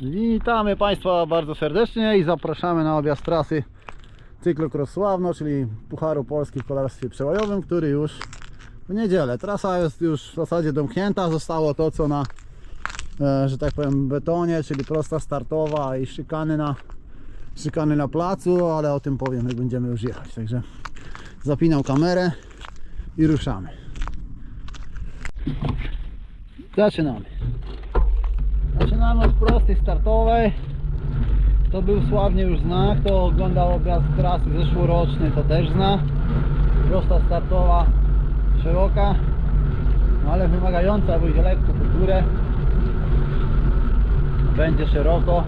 Witamy Państwa bardzo serdecznie i zapraszamy na objazd trasy Cyklokros Sławno, czyli Pucharu Polski w kolarstwie przełajowym, który już w niedzielę. Trasa jest już w zasadzie domknięta, zostało to co na, e, że tak powiem, betonie, czyli prosta startowa i szykany na, szykany na placu, ale o tym powiem jak będziemy już jechać. Także zapinam kamerę i ruszamy. Zaczynamy. Zaczynamy od prostej startowej. To był sławnie już znak, to oglądał objazd trasy zeszłoroczny, to też zna. Prosta startowa, szeroka, no ale wymagająca, bo idzie lekko pod górę. Będzie szeroko.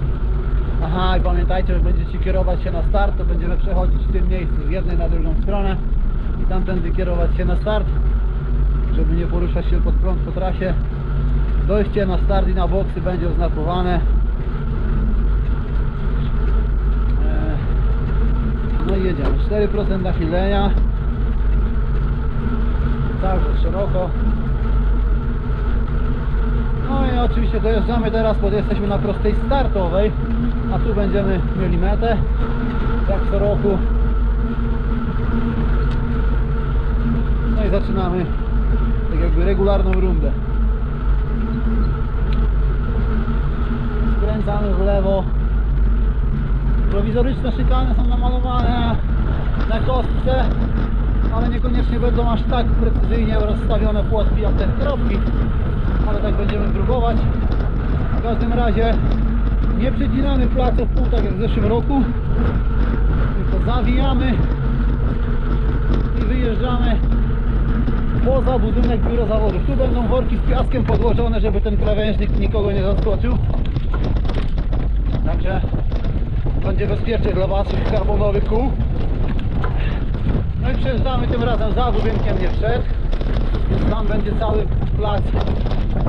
Aha, i pamiętajcie, że będziecie kierować się na start, to będziemy przechodzić w tym miejscu z jednej na drugą stronę i tamtędy kierować się na start, żeby nie poruszać się pod prąd po trasie. Dojście na start i na boksy będzie oznakowane. Eee, No i jedziemy. 4% nachylenia. Czas szeroko. No i oczywiście dojeżdżamy teraz, bo jesteśmy na prostej startowej, a tu będziemy mieli metę, jak co roku. No i zaczynamy tak jakby regularną rundę. Skręcamy w lewo. Prowizoryczne szykany są namalowane na kostce, ale niekoniecznie będą aż tak precyzyjnie rozstawione płotki jak te kropki, ale tak będziemy próbować. W każdym razie nie przecinamy placu w pół tak jak w zeszłym roku, tylko zawijamy i wyjeżdżamy poza budynek biura zawodów. Tu będą worki z piaskiem podłożone, żeby ten krawężnik nikogo nie zaskoczył. Także będzie bezpiecznie dla Waszych karbonowych kół. No i przejeżdżamy tym razem za budynkiem nie wszedł. Więc tam będzie cały plac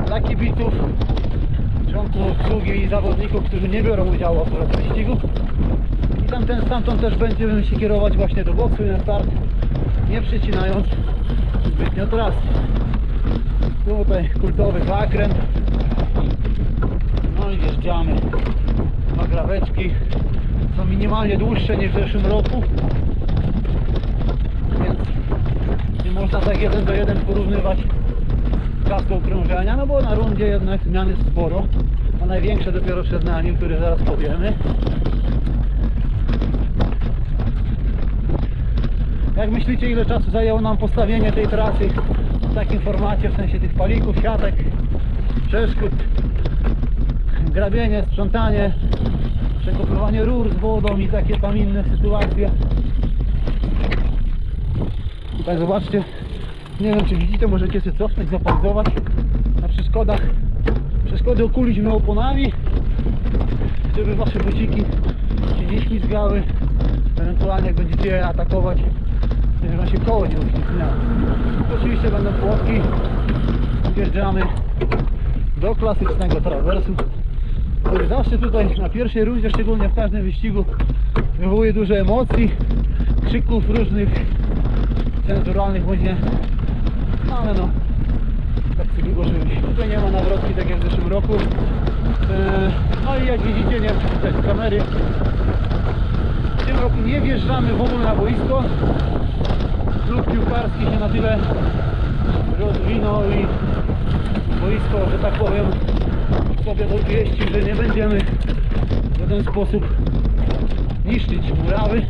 dla kibiców, członków obsługi i zawodników, którzy nie biorą udziału w wyścigu. I tamten, stamtąd też będziemy się kierować właśnie do boksu i na start, nie przycinając zbytnio trasy. Tutaj kultowy zakręt. No i wjeżdżamy graweczki. Są minimalnie dłuższe niż w zeszłym roku. Więc nie można tak jeden do jeden porównywać czasu okrążenia, no bo na rundzie jednak zmian jest sporo. A największe dopiero przed nami, które zaraz powiemy. Jak myślicie ile czasu zajęło nam postawienie tej trasy? Tak informacje w sensie tych palików, siatek, przeszkód, grabienie, sprzątanie, przekopywanie rur z wodą i takie tam inne sytuacje. Tak zobaczcie, nie wiem czy widzicie, możecie się cofnąć, zapauzować na przeszkodach. Przeszkody okuliśmy oponami, żeby wasze buciki się nie ślizgały. Ewentualnie jak będziecie je atakować, żeby wam się koło nie uślizgnęło. Oczywiście będą płotki. Wjeżdżamy do klasycznego trawersu zawsze tutaj na pierwszej rundzie, szczególnie w każdym wyścigu wywołuje dużo emocji, krzyków różnych cenzuralnych bądź nie. No ale no, tak sobie ułożyło się. Tutaj nie ma nawrotki tak jak w zeszłym roku. Eee, No i jak widzicie, nie wiem czy kamery, w tym roku nie wjeżdżamy w ogóle na boisko. Klub piłkarski się na tyle rozwinął i boisko, że tak powiem, sobie odwieści, że nie będziemy w żaden sposób niszczyć murawy.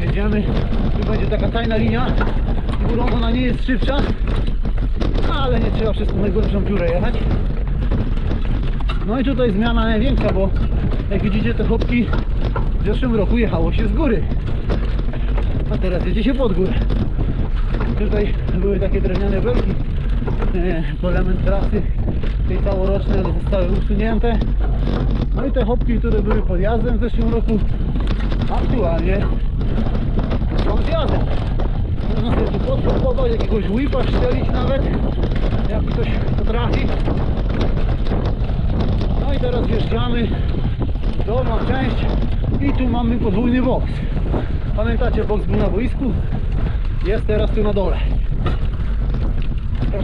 Jedziemy, tu będzie taka tajna linia, górą ona nie jest szybsza, ale nie trzeba przez tą najgorszą dziurę jechać. No i tutaj zmiana największa, bo jak widzicie te chłopki w zeszłym roku jechało się z góry, a teraz jedzie się pod górę. Tutaj były takie drewniane belki, element trasy tej całorocznej zostały usunięte. No i te chopki, które były podjazdem w zeszłym roku, aktualnie są zjazdem. Można sobie tu podpróbować jakiegoś whipa strzelić nawet, jak ktoś potrafi. No i teraz wjeżdżamy dolną część i tu mamy podwójny boks. Pamiętacie, boks był na boisku, jest teraz tu na dole.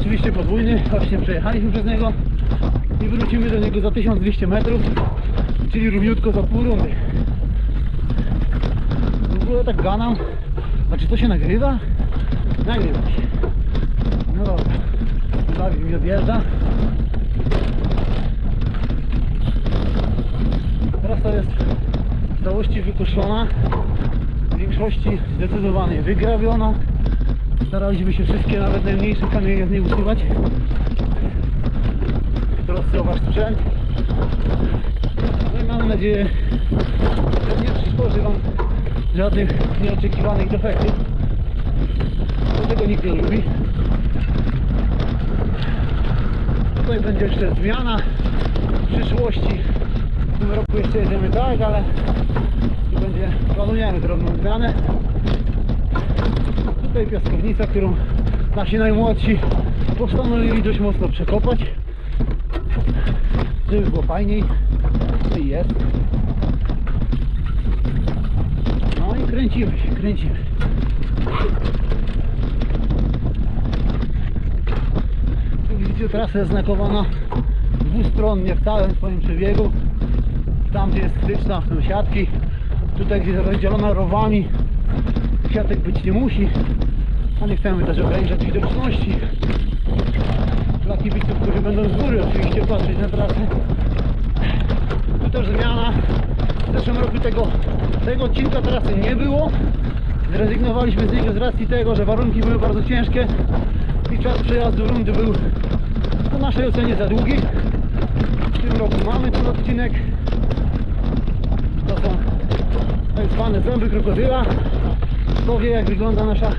Oczywiście podwójny, właśnie przejechaliśmy przez niego. i wrócimy do niego za 1200 metrów, czyli równiutko za pół rundy. W ogóle tak ganam. Czy to się nagrywa? Nagrywa się. No dobra. Dawid mi odjeżdża. To jest w całości wykoszona. W większości zdecydowanie wygrabiona. Staraliśmy się wszystkie, nawet najmniejsze kamienie z niej usuwać. Trosce o wasz sprzęt. No i mam nadzieję, że nie przysporzy Wam żadnych nieoczekiwanych defektów. Bo tego nikt nie lubi. Tutaj będzie jeszcze zmiana w przyszłości. W tym roku jeszcze jedziemy tak, ale tu będzie, planujemy drobną zmianę. Tutaj piaskownica, którą nasi najmłodsi postanowili dość mocno przekopać, żeby było fajniej. No i jest. No i kręcimy się, kręcimy. Tu widzicie trasa jest znakowana dwustronnie w całym swoim przebiegu. Tam gdzie jest styczna są siatki. Tutaj gdzie jest rozdzielona rowami siatek być nie musi. A nie chcemy też ograniczać widoczności dla kibiców, którzy będą z góry oczywiście patrzeć na trasę. Tu też zmiana. W zeszłym roku tego, tego odcinka trasy nie było. Zrezygnowaliśmy z niego z racji tego, że warunki były bardzo ciężkie i czas przejazdu rundy był po naszej ocenie za długi. W tym roku mamy ten odcinek. To są tak zwane zęby krokodyla. Kto wie jak wygląda nasza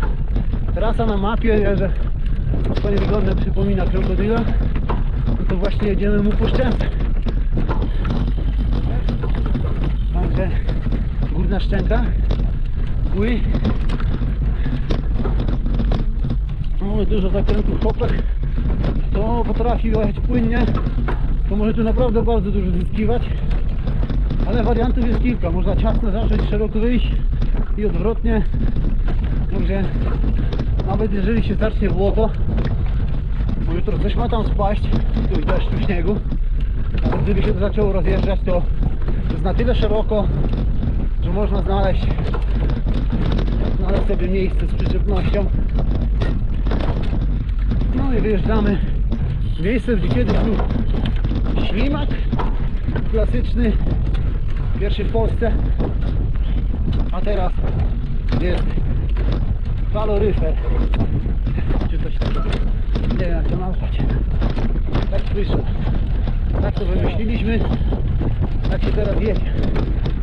trasa na mapie, że to nie wygląda, przypomina krokodyla. No to właśnie jedziemy mu po szczęce. Także górna szczęka. Kły. Mamy dużo zakrętów hopek. To potrafi jechać płynnie. To może tu naprawdę bardzo dużo zyskiwać. Ale wariantów jest kilka. Można ciasno zacząć, szeroko wyjść i odwrotnie. Także nawet jeżeli się zacznie błoto, bo jutro coś ma tam spaść, tu i deszczu, śniegu, ale gdyby się to zaczęło rozjeżdżać, to jest na tyle szeroko, że można znaleźć, znaleźć sobie miejsce z przyczepnością. No i wyjeżdżamy miejsce, gdzie kiedyś był ślimak klasyczny, pierwszy w Polsce, a teraz jest waloryfer, czy coś takiego, nie wiem jak to nazwać. Tak wyszło, tak to wymyśliliśmy, tak się teraz jedzie.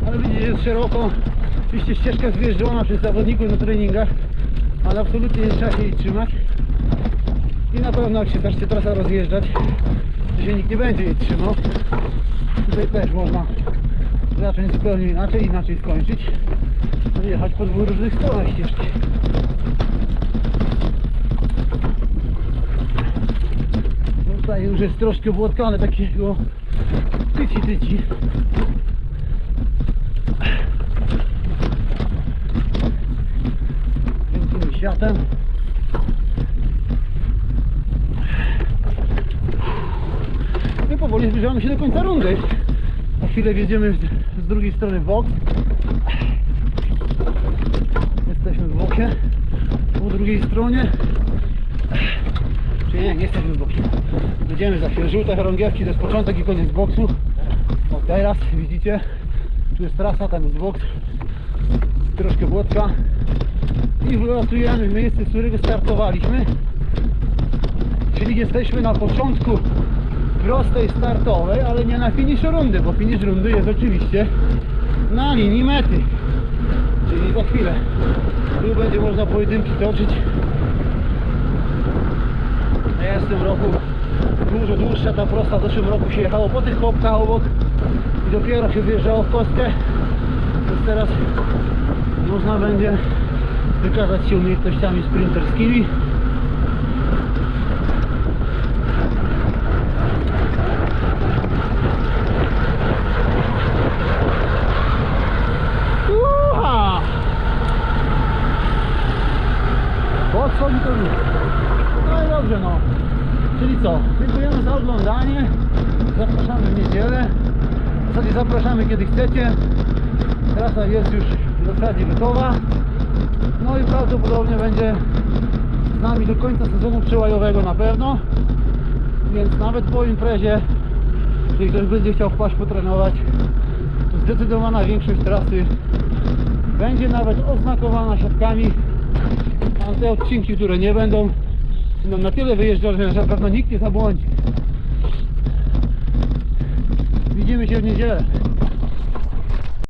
Ale widzicie, jest szeroko, oczywiście ścieżka jest wyjeżdżona przez zawodników na treningach, ale absolutnie nie trzeba się jej trzymać. I na pewno jak się zacznie trasa rozjeżdżać, to się nikt nie będzie jej trzymał. Tutaj też można zacząć zupełnie inaczej, inaczej skończyć. Jechać po dwóch różnych stronach ścieżki. No Tutaj już jest troszkę błotkane takiego tyci tyci. Kręcimy światem. My powoli zbliżamy się do końca rundy. Na chwilę wjedziemy z, drugiej strony w Po drugiej stronie. Czy nie, nie jesteśmy w boksie. Będziemy za chwilę. Żółte chorągiewki to jest początek i koniec boksu. O teraz widzicie, tu jest trasa, tam jest boks. Troszkę błotka. I wylatujemy w miejsce, z którego startowaliśmy. Czyli jesteśmy na początku prostej startowej, ale nie na finiszu rundy, bo finisz rundy jest oczywiście na linii mety. Za chwilę. Tu będzie można pojedynki toczyć. Jest w roku dużo dłuższa ta prosta. W zeszłym roku się jechało po tych chłopkach obok i dopiero się wjeżdżało w kostkę. Więc teraz można będzie wykazać się umiejętnościami sprinterskimi. To? No i dobrze no. Czyli co? Dziękujemy za oglądanie. zapraszamy w niedzielę. W zasadzie zapraszamy kiedy chcecie. Trasa jest już w zasadzie gotowa. No i prawdopodobnie będzie z nami do końca sezonu przełajowego na pewno. Więc nawet po imprezie, jeśli ktoś będzie chciał wpaść potrenować, to zdecydowana większość trasy będzie nawet oznakowana siatkami. Te odcinki, które nie będą, będą na tyle wyjeżdżone, że na pewno nikt nie zabłądzi. Widzimy się w niedzielę.